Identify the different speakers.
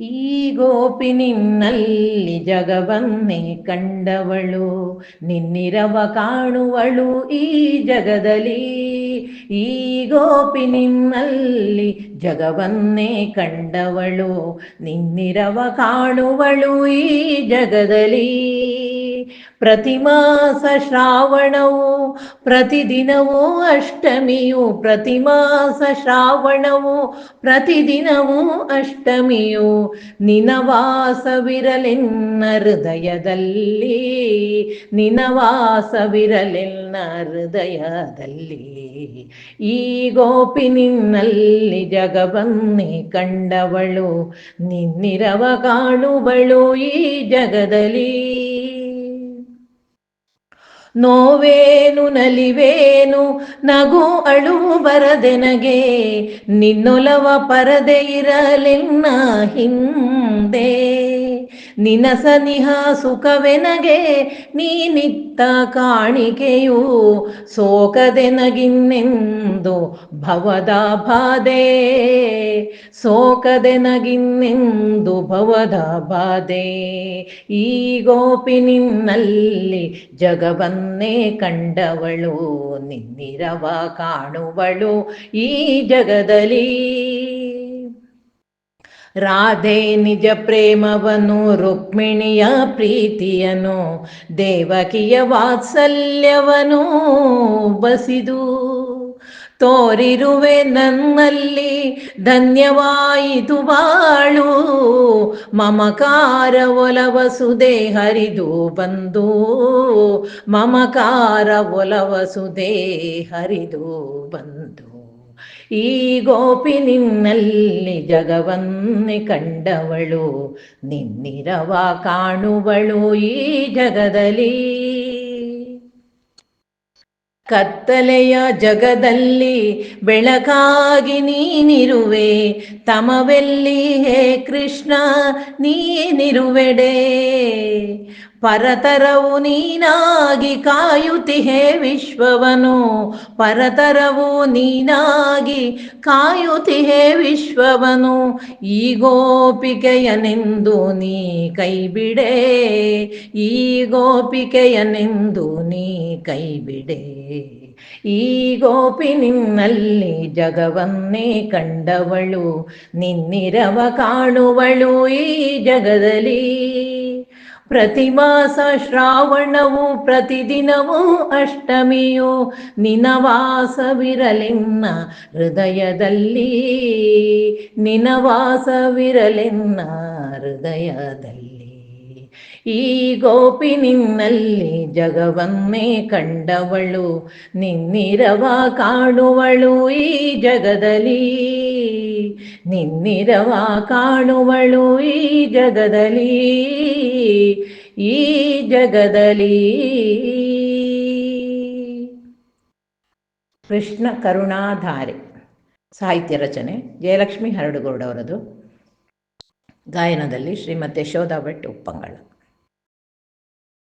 Speaker 1: ಈ ಗೋಪಿ ನಿನ್ನಲ್ಲಿ ಜಗವನ್ನೇ ಕಂಡವಳು, ನಿನ್ನಿರವ ಕಾಣುವಳು ಈ ಜಗದಲ್ಲಿ. ಈ ಗೋಪಿ ನಿನ್ನಲ್ಲಿ ಜಗವನ್ನೇ ಕಂಡವಳು, ನಿನ್ನಿರವ ಕಾಣುವಳು ಈ ಜಗದಲ್ಲಿ. ಪ್ರತಿಮಾಸ ಶ್ರಾವಣವು, ಪ್ರತಿದಿನವೂ ಅಷ್ಟಮಿಯು, ಪ್ರತಿಮಾಸ ಶ್ರಾವಣವು, ಪ್ರತಿದಿನವೂ ಅಷ್ಟಮಿಯು. ನಿನವಾಸವಿರಲೆನ್ನ ಹೃದಯದಲ್ಲಿ ನಿನವಾಸವಿರಲೆನ್ನ ಹೃದಯದಲ್ಲಿ. ಈ ಗೋಪಿ ನಿನ್ನಲ್ಲಿ ಜಗವನ್ನೇ ಕಂಡವಳು, ನಿನ್ನಿರವ ಕಾಣುವಳು ಈ ಜಗದಲ್ಲಿ. ನೋವೇನು ನಲಿವೇನು, ನಗು ಅಳು ಬರದೆನಗೆ, ನಿನ್ನೊಲವ ಪರದೆ ಇರಲಿನ್ನ ಹಿಂದೆ. ನಿನ ಸನಿಹ ಸುಖವೆನಗೆ ನೀನಿತ್ತ ಕಾಣಿಕೆಯು ಸೋಕದೆನಗಿನ್ನೆಂದು ಭವದ ಬಾಧೆ. ಸೋಕದೆನಗಿನ್ನೆಂದು ಭವದ ಬಾಧೆ. ಈ ಗೋಪಿ ನಿನ್ನಲ್ಲಿ ಜಗವನ್ನೇ ಕಂಡವಳು ನಿನ್ನಿರವ ಕಾಣುವಳು ಈ ಜಗದಲ್ಲಿ. ರಾಧೆ ನಿಜ ಪ್ರೇಮವನು ರುಕ್ಮಿಣಿಯ ಪ್ರೀತಿಯನು ದೇವಕಿಯ ವಾತ್ಸಲ್ಯವನು ಬಸಿದು. ತೋರಿರುವೆ ನನ್ನಲ್ಲಿ ಧನ್ಯವಾಯಿತು ಬಾಳು. ಮಮಕಾರ ಒಲವಸುದೆ ಹರಿದು ಬಂದು. ಮಮಕಾರ ಒಲವಸುದೆ ಹರಿದು ಬಂದು. ಈ ಗೋಪಿ ನಿನ್ನಲ್ಲಿ ಜಗವನ್ನೇ ಕಂಡವಳು. ನಿನ್ನಿರವ ಕಾಣುವಳು ಈ ಜಗದಲ್ಲಿ. ಕತ್ತಲೆಯ ಜಗದಲ್ಲಿ ಬೆಳಕಾಗಿ ನೀನಿರುವೆ. ತಮವೆಲ್ಲಿ ಹೇ ಕೃಷ್ಣ ನೀನಿರುವೆಡೆ. ಪರತರವು ನೀನಾಗಿ ಕಾಯುತಿಹೇ ವಿಶ್ವವನು. ಪರತರವು ನೀನಾಗಿ ಕಾಯುತಿಹೇ ವಿಶ್ವವನು. ಈ ಗೋಪಿಕೆಯನೆಂದು ನೀ ಕೈಬಿಡೆ. ಈ ಗೋಪಿಕೆಯನೆಂದು ನೀ ಕೈಬಿಡೆ. ಈ ಗೋಪಿ ನಿನ್ನಲ್ಲಿ ಜಗವನ್ನೇ ಕಂಡವಳು. ನಿನ್ನಿರವ ಕಾಣುವಳು ಈ ಜಗದಲ್ಲಿ. ಪ್ರತಿಮಾಸ ಶ್ರಾವಣವು, ಪ್ರತಿದಿನವೂ ಅಷ್ಟಮಿಯು. ನಿನವಾಸವಿರಲೆನ್ನ ಹೃದಯದಲ್ಲಿ ನಿನವಾಸವಿರಲೆನ್ನ ಹೃದಯದಲ್ಲಿ. ಈ ಗೋಪಿ ನಿನ್ನಲ್ಲಿ ಜಗವನ್ನೇ ಕಂಡವಳು, ನಿನ್ನಿರವ ಕಾಣುವಳು ಈ ಜಗದಲ್ಲಿ. ನಿನ್ನಿರವ ಕಾಣುವಳು ಈ ಜಗದಲ್ಲಿ ಈ ಜಗದಲ್ಲಿ. ಕೃಷ್ಣ ಕರುಣಾಧಾರೆ ಸಾಹಿತ್ಯ ರಚನೆ ಜಯಲಕ್ಷ್ಮಿ ಹರಡುಗೌಡವರದು. ಗಾಯನದಲ್ಲಿ ಶ್ರೀಮತಿ ಯಶೋಧಾ ಭಟ್ ಉಪ್ಪಂಗಳ